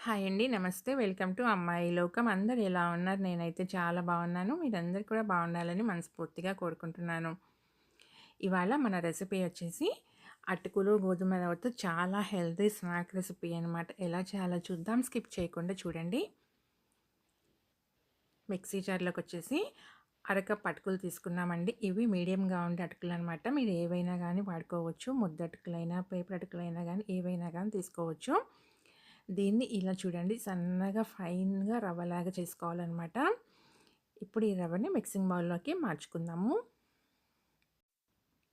Hi అండి. నమస్తే. Welcome to అమ్మాయి లోకం. అందరు ఎలా ఉన్నారు? నేనైతే చాలా బాగున్నాను. మీరందరు కూడా బాగుండాలని మనస్ఫూర్తిగా కోరుకుంటున్నాను. ఇవాళ మన రెసిపీ వచ్చేసి అటుకులు, గోధుమ రవ్వతో చాలా హెల్తీ స్నాక్ రెసిపీ అనమాట. ఎలా చేయాలో చూద్దాం. స్కిప్ చేయకుండా చూడండి. మిక్సీ జార్‌లోకి వచ్చేసి అరకప్ అటుకులు తీసుకున్నామండి. ఇవి మీడియంగా ఉండే అటుకులు అనమాట మీరు ఏవైనా కానీ వాడుకోవచ్చు. ముద్ద అటుకులైనా, పేపర్ అటుకులైనా కానీ ఏవైనా కానీ తీసుకోవచ్చు. దీన్ని ఇలా చూడండి సన్నగా ఫైన్‌గా రవ్వలాగా చేసుకోవాలనమాట. ఇప్పుడు ఈ రవ్వని మిక్సింగ్ బౌల్‌లోకి మార్చుకుందాము.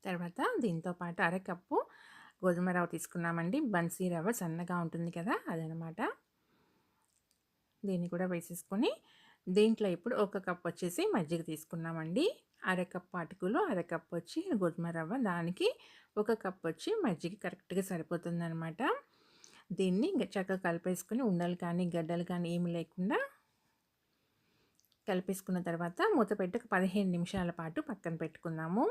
తర్వాత దీంతో పాటు అరకప్పు గోధుమ రవ్వ తీసుకున్నామండి. బన్సీ రవ్వ సన్నగా ఉంటుంది కదా! అదనమాట. దీన్ని కూడా వేసేసుకొని దీంట్లో ఇప్పుడు ఒక కప్ వచ్చేసి మజ్జిగ తీసుకున్నామండి. అరకప్పు అటుకులు, అరకప్పు వచ్చి గోధుమ రవ్వ. దానికి ఒక కప్ వచ్చి మజ్జిగ కరెక్ట్‌గా సరిపోతుందనమాట. దీన్ని చక్కగా కలిపేసుకుని ఉండలు కానీ, గడ్డలు కానీ ఏమి లేకుండా కలిపేసుకున్న తర్వాత మూత పెట్టి ఒక 15 నిమిషాల పాటు పక్కన పెట్టుకుందాము.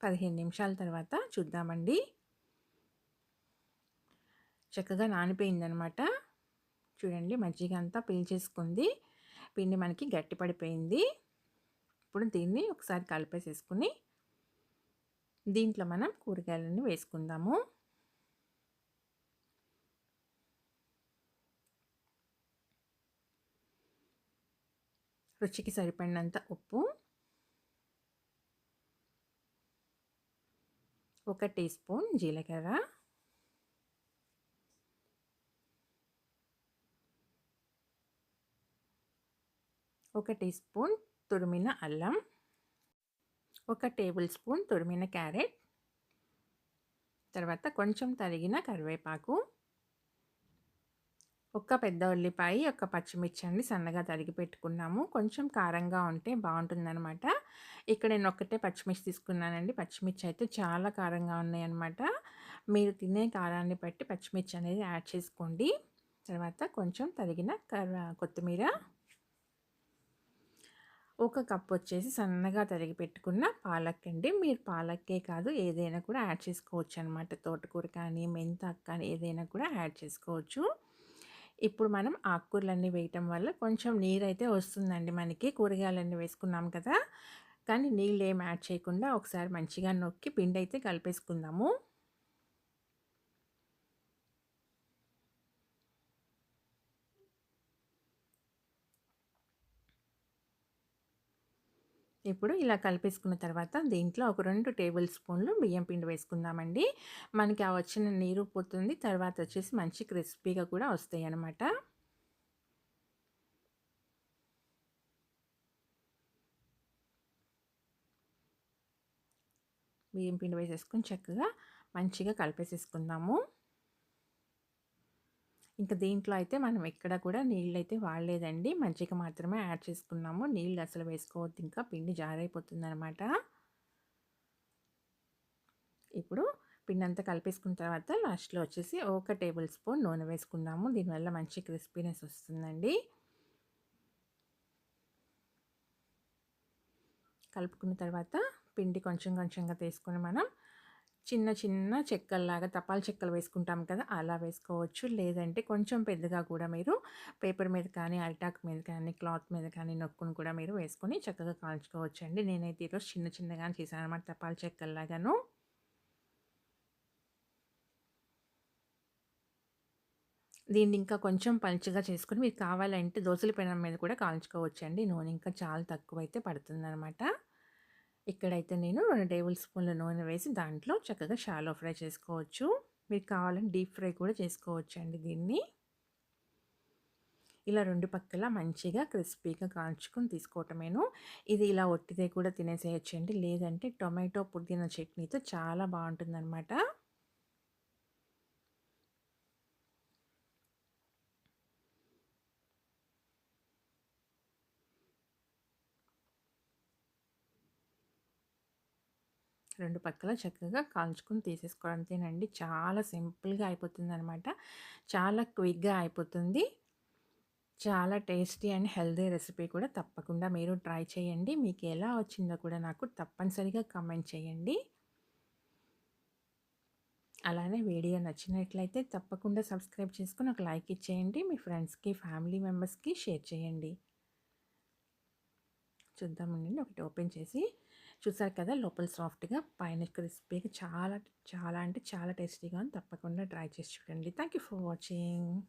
15 నిమిషాల తర్వాత చూద్దామండి. చక్కగా నానిపోయిందనమాట. చూడండి మజ్జిగ అంతా పీల్చేసుకుంది. పిండి మనకి గట్టి పడిపోయింది. ఇప్పుడు దీన్ని ఒకసారి కలిపేసేసుకుని దీంట్లో మనం కూరగాయలన్నీ వేసుకుందాము. రుచికి సరిపడినంత ఉప్పు. ఒక టీ స్పూన్ జీలకర్ర. ఒక టీ స్పూన్ తురిమిన అల్లం. ఒక టేబుల్ స్పూన్ తురిమిన క్యారెట్. తర్వాత కొంచెం తరిగిన కరివేపాకు. ఒక పెద్ద ఉల్లిపాయ, ఒక పచ్చిమిర్చి అండి సన్నగా తరిగి పెట్టుకున్నాము. కొంచెం కారంగా ఉంటే బాగుంటుందన్నమాట ఇక్కడ నేను ఒక్కటే పచ్చిమిర్చి తీసుకున్నానండి. పచ్చిమిర్చి అయితే చాలా కారంగా ఉన్నాయన్నమాట. మీరు తినే కారాన్ని బట్టి పచ్చిమిర్చి అనేది యాడ్ చేసుకోండి. తర్వాత కొంచెం తరిగిన కొత్తిమీర. ఒక కప్ వచ్చేసి సన్నగా తరిగి పెట్టుకున్న పాలక్ అండి. మీరు పాలక్కే కాదు ఏదైనా కూడా యాడ్ చేసుకోవచ్చు అనమాట. తోటకూర కానీ, మెంతాకు కానీ ఏదైనా కూడా యాడ్ చేసుకోవచ్చు. ఇప్పుడు మనం ఆకుకూరలన్నీ వేయటం వల్ల కొంచెం నీరైతే వస్తుందండి మనకి. కూరగాయలన్నీ వేసుకున్నాం కదా! కానీ నీళ్ళు ఏం యాడ్ చేయకుండా ఒకసారి మంచిగా నొక్కి పిండి అయితే కలిపేసుకుందాము. ఇప్పుడు ఇలా కలిపేసుకున్న తర్వాత దీంట్లో ఒక రెండు టేబుల్ స్పూన్లు బియ్యం పిండి వేసుకుందామండి. మనకి ఆ వచ్చిన నీరు పోతుంది. తర్వాత వచ్చేసి మంచి క్రిస్పీగా కూడా వస్తాయన్నమాట. బియ్యం పిండి వేసేసుకుని చక్కగా మంచిగా కలిపేసేసుకుందాము. ఇంక దీంట్లో అయితే మనం ఎక్కడ కూడా నీళ్ళు అయితే వాడలేదండి. మజ్జిగ మాత్రమే యాడ్ చేసుకున్నాము. నీళ్ళు అసలు వేసుకోవద్దు ఇంకా పిండి జారైపోతుంది అనమాట ఇప్పుడు పిండి అంతా కలిపేసుకున్న తర్వాత లాస్ట్‌లో వచ్చేసి ఒక టేబుల్ స్పూన్ నూనె వేసుకుందాము. దీనివల్ల మంచి క్రిస్పీనెస్ వస్తుందండి. కలుపుకున్న తర్వాత పిండి కొంచెం కొంచెంగా తీసుకొని మనం చిన్న చిన్న చెక్కల్లాగా తపాలు చెక్కలు వేసుకుంటాం కదా! అలా వేసుకోవచ్చు. లేదంటే కొంచెం పెద్దగా కూడా మీరు పేపర్ మీద కానీ, అరిటాక్ మీద కానీ, క్లాత్ మీద కానీ నొక్కుని కూడా మీరు వేసుకొని చక్కగా కాల్చుకోవచ్చు అండి నేనైతే ఈరోజు చిన్న చిన్నగానే చేశాననమాట తపాలు చెక్కల్లాగాను. దీన్ని ఇంకా కొంచెం పలుచగా చేసుకొని మీకు కావాలంటే దోసల పెనం మీద కూడా కాల్చుకోవచ్చండి. నూనె ఇంకా చాలా తక్కువ అయితే పడుతుందనమాట. ఇక్కడైతే నేను రెండు టేబుల్ స్పూన్ల నూనె వేసి దాంట్లో చక్కగా షాలో ఫ్రై చేసుకోవచ్చు. మీరు కావాలంటే డీప్ ఫ్రై కూడా చేసుకోవచ్చండి దీన్ని. ఇలా రెండు పక్కల మంచిగా క్రిస్పీగా కాల్చుకొని తీసుకోవటమేను. ఇది ఇలా ఒట్టిదే కూడా తినేసేయొచ్చండి. లేదంటే టొమాటో, పుదీనా చట్నీతో చాలా బావుంటుందనమాట. రెండు పక్కల చక్కగా కాల్చుకొని తీసేసుకోవడం అంతేనండి. చాలా సింపుల్‌గా అయిపోతుంది అనమాట చాలా క్విక్‌గా అయిపోతుంది. చాలా టేస్టీ అండ్ హెల్దీ రెసిపీ కూడా తప్పకుండా మీరు ట్రై చేయండి. మీకు ఎలా వచ్చిందో కూడా నాకు తప్పనిసరిగా కమెంట్ చేయండి. అలానే వీడియో నచ్చినట్లయితే తప్పకుండా సబ్స్క్రైబ్ చేసుకుని ఒక లైక్ ఇచ్చేయండి మీ ఫ్రెండ్స్కి ఫ్యామిలీ మెంబర్స్కి షేర్ చేయండి చూద్దామండి ఒకటి ఓపెన్ చేసి చూసారు కదా లోపల సాఫ్ట్గా పైన క్రిస్పీగా చాలా చాలా అంటే చాలా టేస్టీగా ఉంది. తప్పకుండా ట్రై చేసి చూడండి. Thank you for watching.